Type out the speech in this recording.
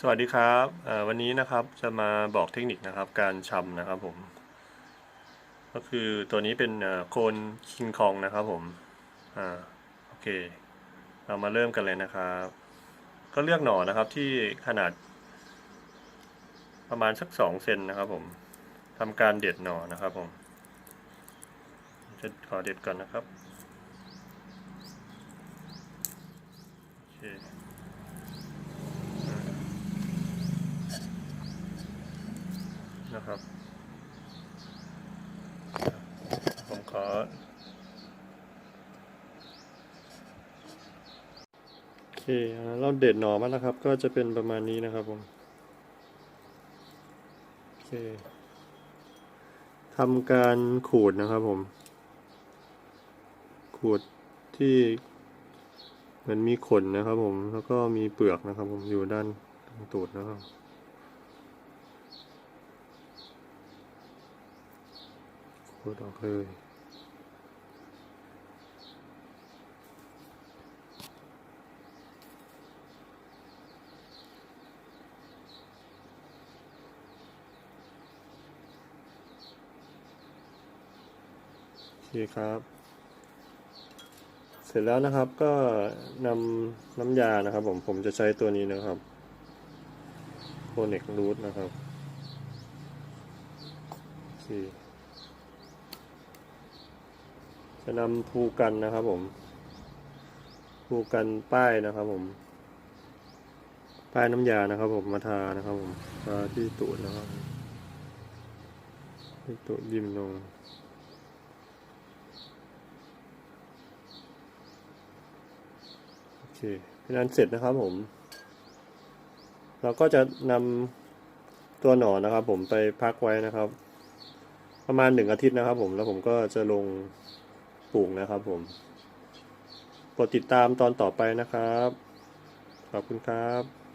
สวัสดีครับวันนี้นะครับจะมาบอกเทคนิคนะครับการชำนะครับผม ก็คือตัวนี้เป็นโคนคิงคองนะครับผมอ่าโอเค เรามาเริ่มกันเลยนะครับ ก็เลือกหน่อนะครับที่ขนาด ประมาณสักสองเซนนะครับผมทำการเด็ดหน่อนะครับผม จะขอเด็ดก่อนนะครับโอเค นะครับ ผมขอ โอเคเราเด็ดหน่อมาแล้วครับ ก็จะเป็นประมาณนี้นะครับผมโอเคทำการขูดนะครับผม ขูดที่เหมือนมีขนนะครับผม แล้วก็มีเปลือกนะครับผมอยู่ด้านตรงตูดนะครับ ดออกเลยโอเคครับ เสร็จแล้วนะครับก็นำน้ำยานะครับ ผมผมจะใช้ตัวนี้นะครับโคเน็กรูทนะครับโอเค จะนำภูกันนะครับผมภูกันป้ายนะครับผม ป้ายน้ำยานะครับ ผมมาทานะครับผมทาที่ตูดนะครับที่ตูดยิ้มลงโอเคเป็นอันเสร็จนะครับผม เราก็จะนำตัวหนอนนะครับ ผมไปพักไว้นะครับ ประมาณหนึ่งอาทิตย์นะครับ ผมแล้วผมก็จะลง ปลูกนะครับผมโปรดติดตามตอนต่อไปนะครับ ขอบคุณครับ